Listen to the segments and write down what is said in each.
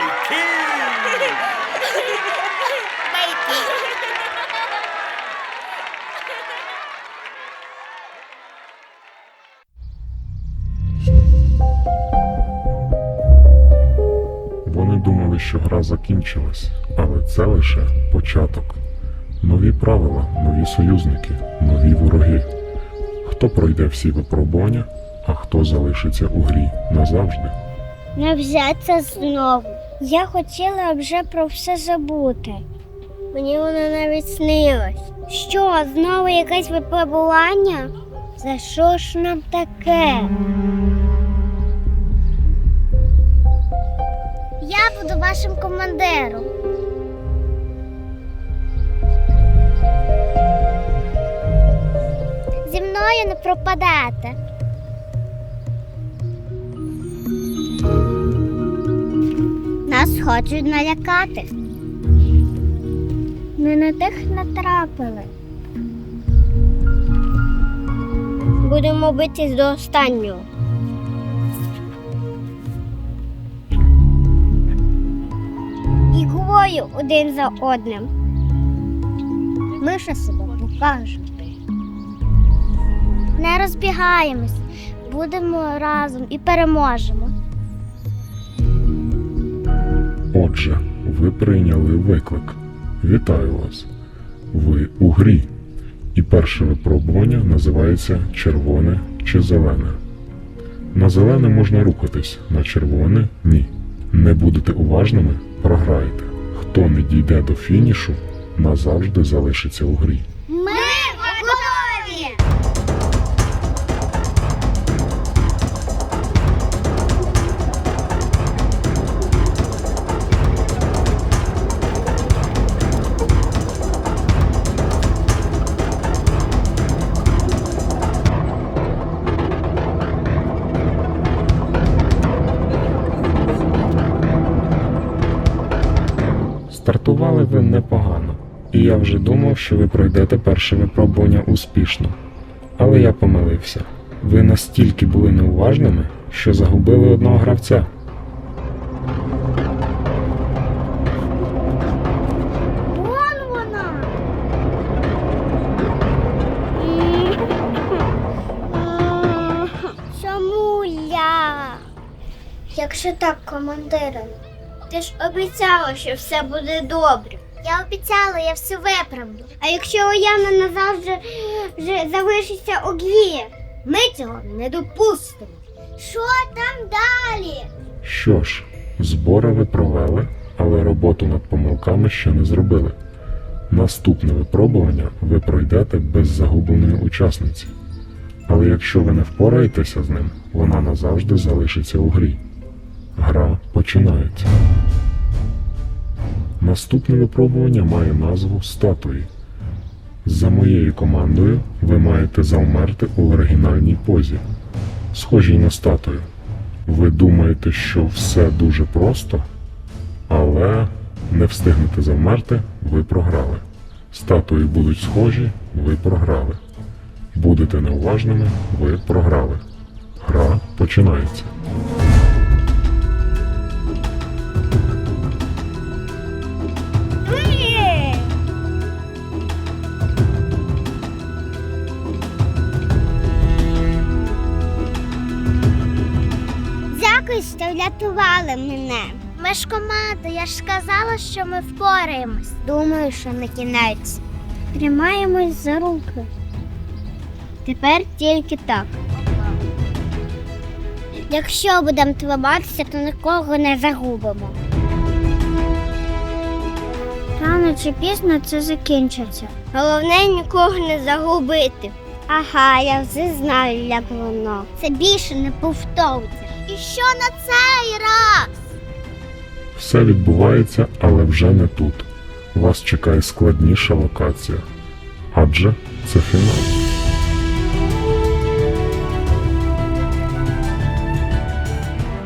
Пайки! Вони думали, що гра закінчилась, але це лише початок. Нові правила, нові союзники, нові вороги. Хто пройде всі випробування, а хто залишиться у грі назавжди. Не взяться знову. Я хотіла вже про все забути. Мені воно навіть снилось. Що, знову якесь випробування? За що ж нам таке? Я буду вашим командиром. Зі мною не пропадете. Нас хочуть налякати. Ми на тих натрапили. Будемо битись до останнього. Іглою один за одним. Ми ще себе покажемо. Не розбігаємось, будемо разом і переможемо. Отже, ви прийняли виклик. Вітаю вас. Ви у грі. І перше випробування називається червоне чи зелене. На зелене можна рухатись, на червоне ні. Не будете уважними, програєте. Хто не дійде до фінішу, назавжди залишиться у грі. Вже думав, що ви пройдете перше випробування успішно. Але я помилився. Ви настільки були неуважними, що загубили одного гравця. Вон вона. Чому я? Якщо так, командире, ти ж обіцяла, що все буде добре. Я обіцяла, я все виправлю. А якщо Ояна назавжди вже залишиться у грі, ми цього не допустимо. Що там далі? Що ж, збори ви провели, але роботу над помилками ще не зробили. Наступне випробування ви пройдете без загубленої учасниці. Але якщо ви не впораєтеся з ним, вона назавжди залишиться у грі. Гра починається. Наступне випробування має назву статуї. За моєю командою ви маєте завмерти у оригінальній позі, схожій на статую. Ви думаєте, що все дуже просто, але не встигнете завмерти, ви програли. Статуї будуть схожі, ви програли. Будете неуважними, ви програли. Гра починається. Врятували мене. Ми ж команда, я ж сказала, що ми впораємось. Думаю, що на кінець. Тримаємось за руки. Тепер тільки так. Якщо будемо триматися, то нікого не загубимо. Рано чи пізно це закінчиться. Головне нікого не загубити. Ага, я вже знаю, як воно. Це більше не повториться. І що на цей раз? Все відбувається, але вже не тут. Вас чекає складніша локація. Адже це фінал.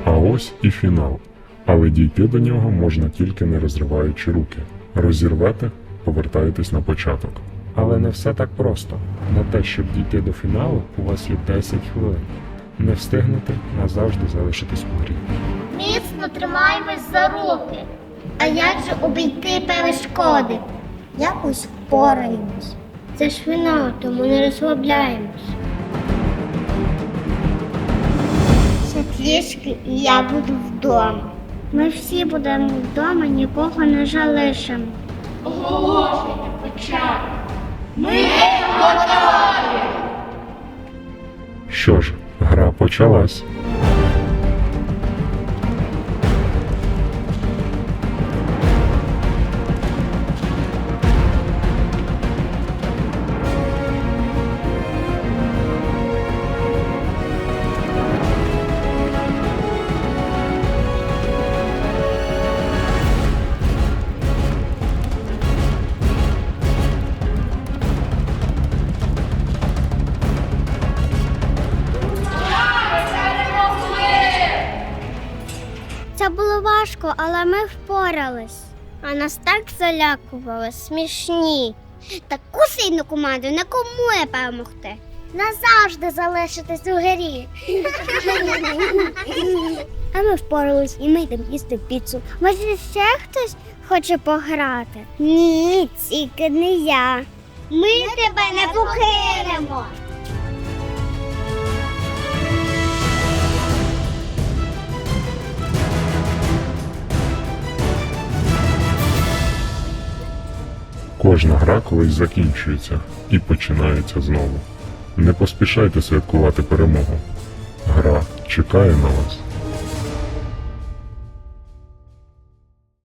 А ось і фінал. Але дійти до нього можна тільки не розриваючи руки. Розірвете, повертаєтесь на початок. Але не все так просто. На те, щоб дійти до фіналу, у вас є 10 хвилин. Не встигнете назавжди залишитись у грі. Міцно тримаємось за руки. А як же обійти перешкоди? Якось впораємось. Це ж фінал, тому не розслабляємось. Ще трішки і я буду вдома. Ми всі будемо вдома, нікого не залишимо. Що ж, почалась. Важко, але ми впорались. А нас так залякували, смішні. Таку сильну команду нікому не перемогти. Назавжди залишитись у грі. А ми впорались і ми йдемо їсти піцу. Може, ще хтось хоче пограти? Ні, тільки не я. Ми тебе не покинемо. Кожна гра колись закінчується і починається знову. Не поспішайте святкувати перемогу. Гра чекає на вас.